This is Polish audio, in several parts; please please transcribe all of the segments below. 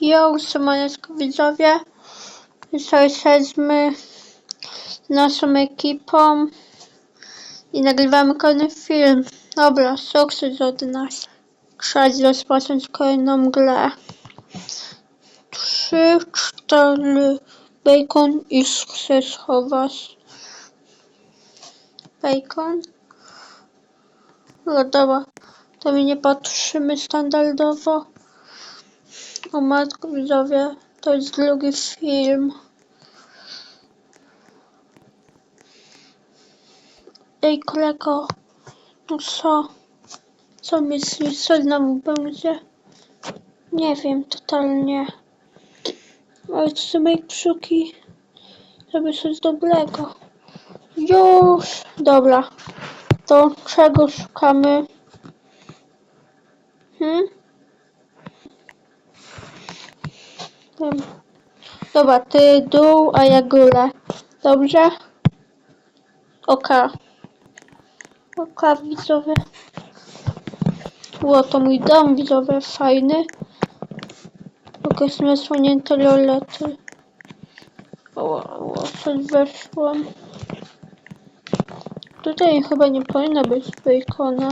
Jo, siemaneczko widzowie. Dzisiaj jesteśmy z naszą ekipą i nagrywamy kolejny film. Dobra, sukces od nas. Trzeba rozpocząć kolejną grę. Trzy, cztery, bacon i chcę schować. Bacon? No dobra, to my nie patrzymy standardowo. O matko widzowie, to jest drugi film. Ej kolego, no co? Co myślisz, co znowu będzie? Nie wiem, totalnie. Ale trzymaj kciuki, żeby coś dobrego. Już! Dobra. To czego szukamy? Hmm? Wiem. Dobra, ty dół, a ja górę. Dobrze? Oka. Oka, widzowie. Ło, to mój dom, widzowie, fajny. Tylko jest nasłonięte rolety. O, o, coś weszłam. Tutaj chyba nie powinno być bacona.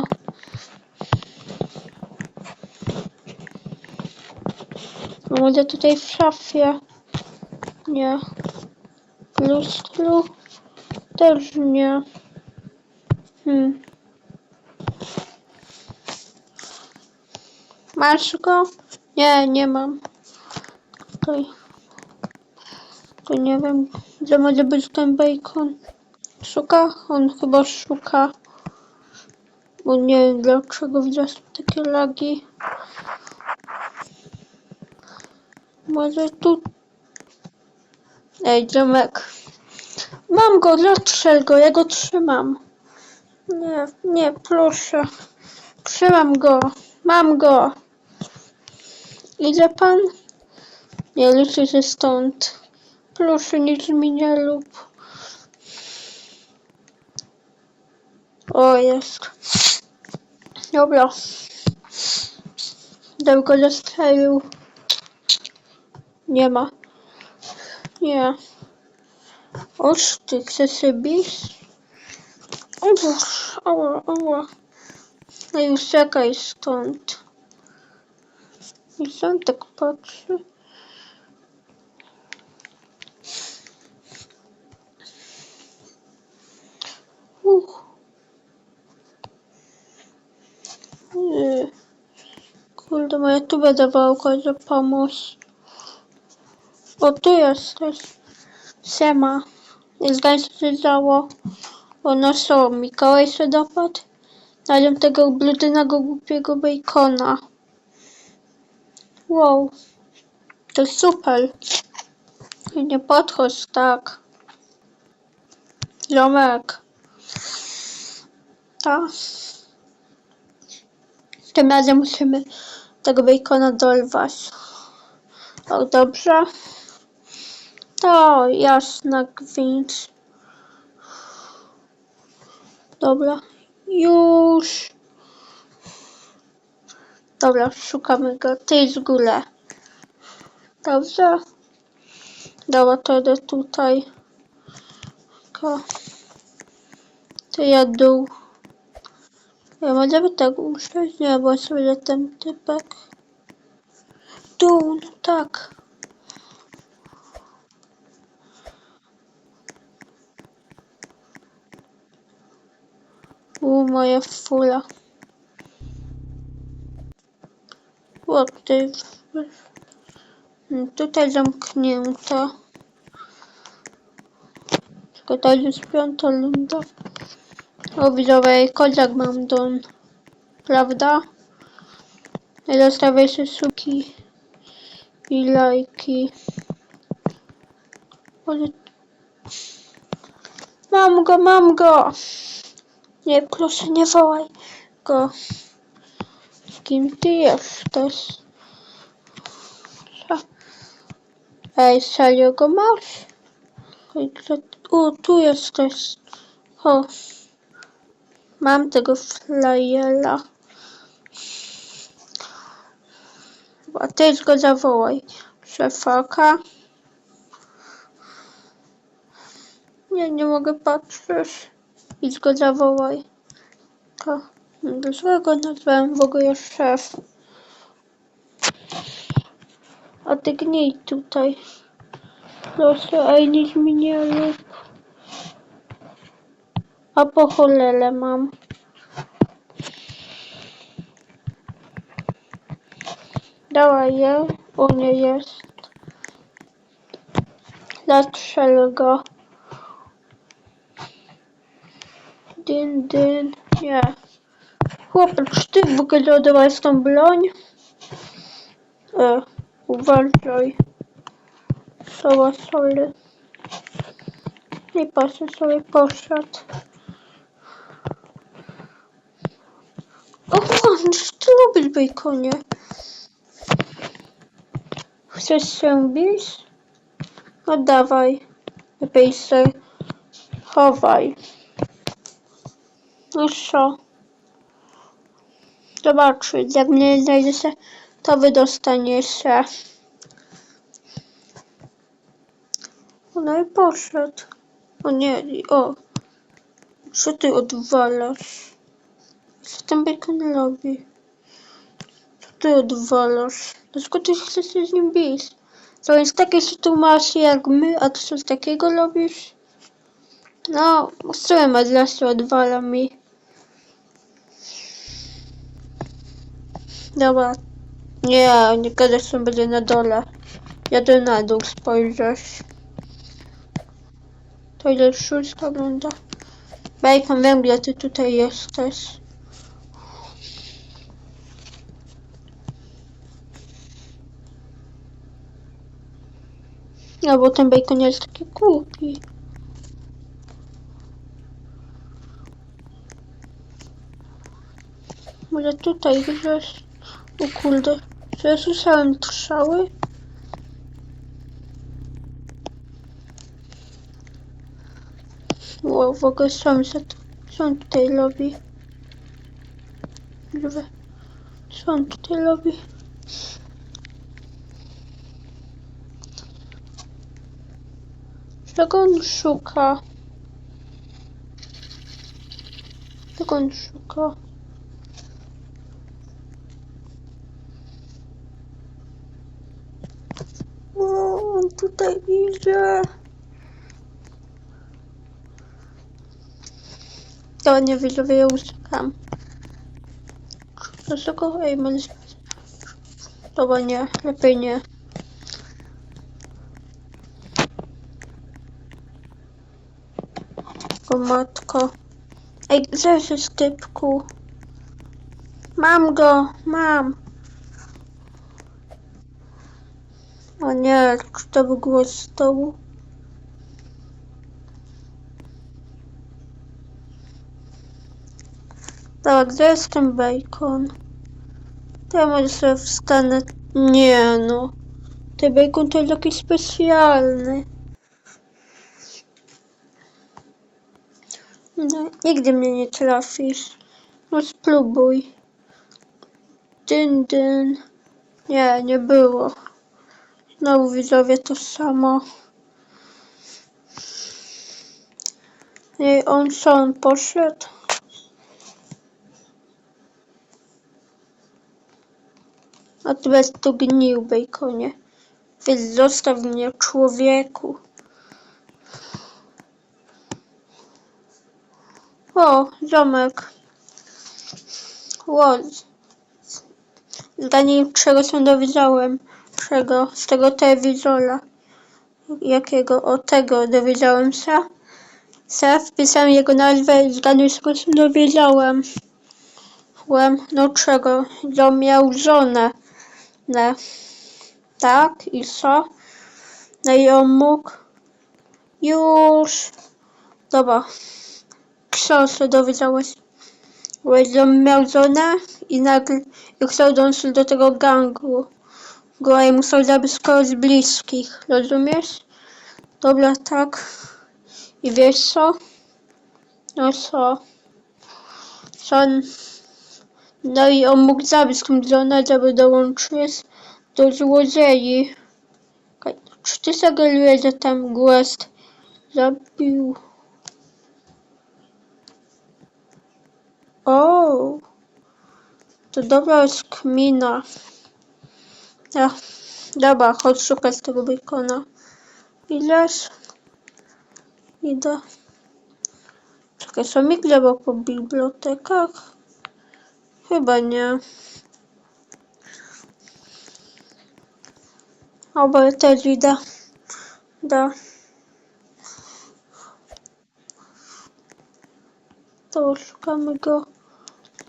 A może tutaj w szafie? Nie. W lustru? Też nie. Hmm. Masz go? Nie, nie mam. Tutaj. To nie wiem, gdzie może być ten bacon. Szuka? On chyba szuka. Bo nie wiem dlaczego widzę takie lagi. Może tu. Ej, dziomek. Mam go, zastrzel go, ja go trzymam. Nie, nie, proszę. Trzymam go. Mam go. Idzie pan? Nie, liczy się stąd. Proszę, nic mi nie lub. O, jest. Dobra. Dał go zastrzelił. Nie ma. Nie. Oż ty, chcesz się bić? O Boże, ała, ała. No już czekaj stąd. I sam tak patrzy. Uch. Kurde, moja tu będę wałka, że pomóc. O, tu jesteś. Siema. Zdań się, działo. O, no co, Mikołaj się dopadł? Znajdę tego brudnego, głupiego bacona. Wow. To super. Nie podchodź tak. Ziomek. Tak. Tym razem musimy tego bacona dorwać. O, dobrze. To jasna gwint. Dobra. Już. Dobra, szukamy go. Ty z górę. Dobrze. Dobra, to idę tutaj. Ko. To ja dół. Ja możemy tak usiąść? Nie, bo sobie ten typek. Dół, no tak. U, moja fula. Tutaj, tutaj zamknięto. Tylko to jest piąta lunda. O, widzowie, kozak mam don. Prawda? Zostawiajcie suki i lajki. Mam go, mam go! Nie, proszę, nie wołaj go. Kim ty jesteś? Ej, serio go masz? O, tu jesteś. O. Mam tego flyera. A ty go zawołaj. Szefaka. Nie, nie mogę patrzeć. Idź go zawołaj. To dlaczego nazwałem w ogóle szef? A ty gnij tutaj. Proszę, ej, nic mi nie. A po cholerę mam. Dawaj je. U mnie jest. Zastrzel go. Dyn, dyn. Nie. Chłopie, czy ty w ogóle oddawałeś tą broń? E, uważaj. Soła, sorry. I patrzę sobie poszedł. O, co ty lubisz, bejkonie? Chcesz się bić? No dawaj. Lepiej się chowaj. No co? Zobaczyć, jak mnie znajdziecie, to wy dostaniecie. No i poszedł. O nie, o. Co ty odwalasz? Co ten bacon robi? Co ty odwalasz? Dlaczego ty chcesz się z nim bić? To jest takie sytuacje jak my, a ty coś takiego robisz? No, co ma dla się odwala mi. Dobra. Nie, nie gadać, że będzie na dole. Jadę na dół spojrzeć. To ile szósta runda. Bacon, wiem gdzie ty tutaj jesteś. No bo ten bacon jest taki głupi. Może tutaj gdzieś. O kurde. Czy ja słyszałem trzały? Wow, w ogóle sąsiad. Co on tutaj robi? Kurwa. Co on tutaj robi? Czego on szuka? Czego on szuka? O, on tutaj idzie. To nie widzowie, ja uciekam. Dlaczego? Ej. Dobra, nie. Lepiej nie. O matko. Ej, gdzie jest typku? Mam go, mam. O nie, to był głos z dołu? Dobra, gdzie jest ten bacon? To ja może sobie wstanę. Nie no. Ten bacon to jest jakiś specjalny. No, nigdy mnie nie trafisz. No spróbuj. Dyn, dyn. Nie, nie było. Znowu widzowie to samo. Ej, on on poszedł? A ty bez tu gnił, bejkonie. Więc zostaw mnie, człowieku. O, ziomek. Łodź. Zdanie, czego się dowiedziałem. Czego? Z tego telewizora. Jakiego? O tego dowiedziałem się. Se wpisałem jego nazwę i zgadnij, czego się dowiedziałem. Byłem, no czego? Że miał żonę. Ne. Tak, i co? No i on mógł. Już. Dobra. Co się dowiedziałeś? Że miał żonę i nagle i chciał dołączyć do tego gangu. Go i musiał zabić kogoś bliskich, rozumiesz? Dobra, tak. I wiesz co? No co? Co. No i on mógł zabić żonę, żeby dołączyć do złodziei. Czy ty sugerujesz, że ten Quest zabił... O, to dobra jest kmina. Ja, dobra, chodź szukać tego bacona. Ileż? Idę. Czekaj, są mi gleba po bibliotekach? Chyba nie. Oba też idę. Da. To szukamy go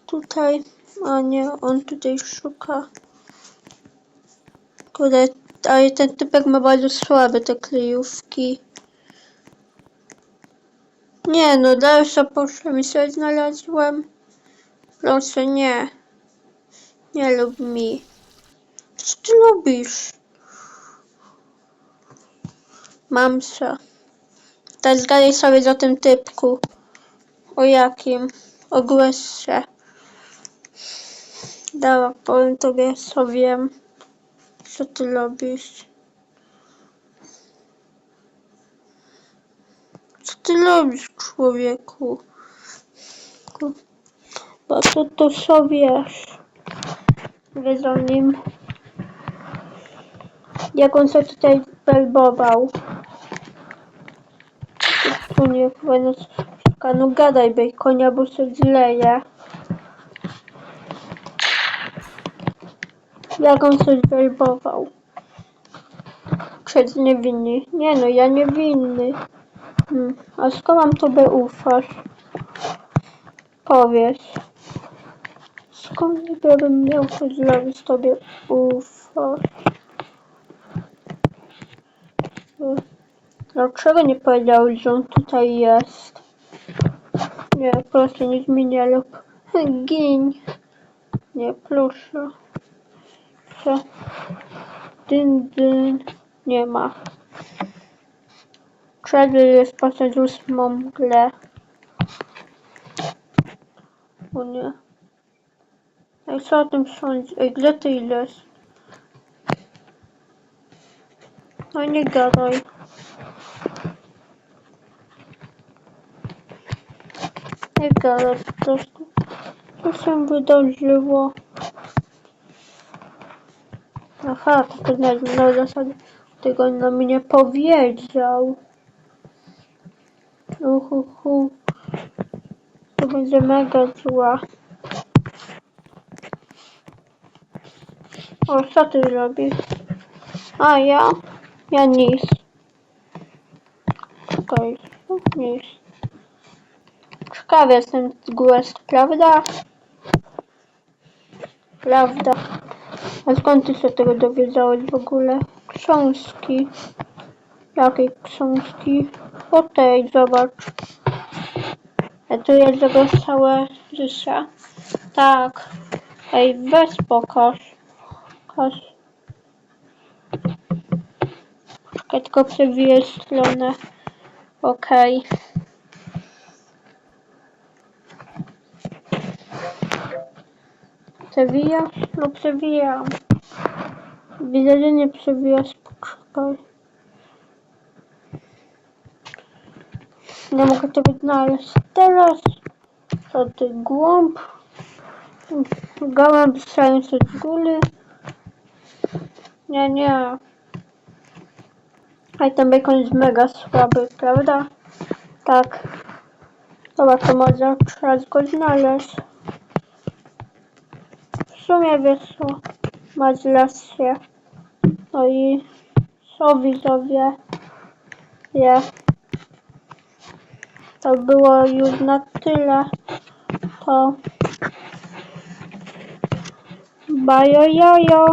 tutaj. A nie, on tutaj szuka. Kurde, ale ten typek ma bardzo słabe te kryjówki. Nie no, dalsza poszłam i sobie znalazłem. Proszę, nie. Nie lub mi. Co ty lubisz? Mam się. Teraz gadaj sobie za tym typku. O jakim? O Gressie. Dobra, powiem tobie, co wiem. Co ty robisz? Co ty robisz, człowieku? Ku- Bo to to co wiesz. Wiesz o nim. Jak on sobie tutaj belbował. Tu nie szuka. No gadaj, bej konia, bo się zleje. Jak on coś belbował. Przed niewinny. Nie no, ja niewinny. Hmm. A skąd mam tobie ufasz? Powiedz. Skąd ja bym miał zrobić tobie ufasz? Hmm. Dlaczego nie powiedziałeś, że on tutaj jest? Nie, proszę, nie zmieniaj lub gin. Nie, proszę. Co? Dyn, dyn. Nie ma. Trailer jest pasażerską mgle. O nie. Ej, co o tym sądzisz? Ej, gdzie ty idziesz? No nie gadaj. Nie gadaj po prostu. Co się wydarzyło? Aha, to na, na zasadzie tego nam nie powiedział. Uhuhu. To będzie mega zła. O, co ty robisz? A ja? Ja nic. Czekaj, nic. Ciekawy jestem Quest, prawda? Prawda. A skąd ty się tego dowiedziałeś w ogóle? Książki. Jakiej książki? O tej, zobacz. A tu jest tego całe życie. Tak. Ej, weź pokaż. Pokaż. Czekaj, tylko przewiję stronę. Okej. Przewijasz lub przewijam? Widzę, że nie przewijasz. Poczekaj. Nie mogę tego znaleźć. Teraz co ty głąb? Gołęb strzelający z góry. Nie, nie. A ten bacon jest mega słaby, prawda? Tak. Dobra, to może trzeba go znaleźć. Sumie wiesz co, masz rację. No i co widzowie? Ja. To było już na tyle. To bajo jojo.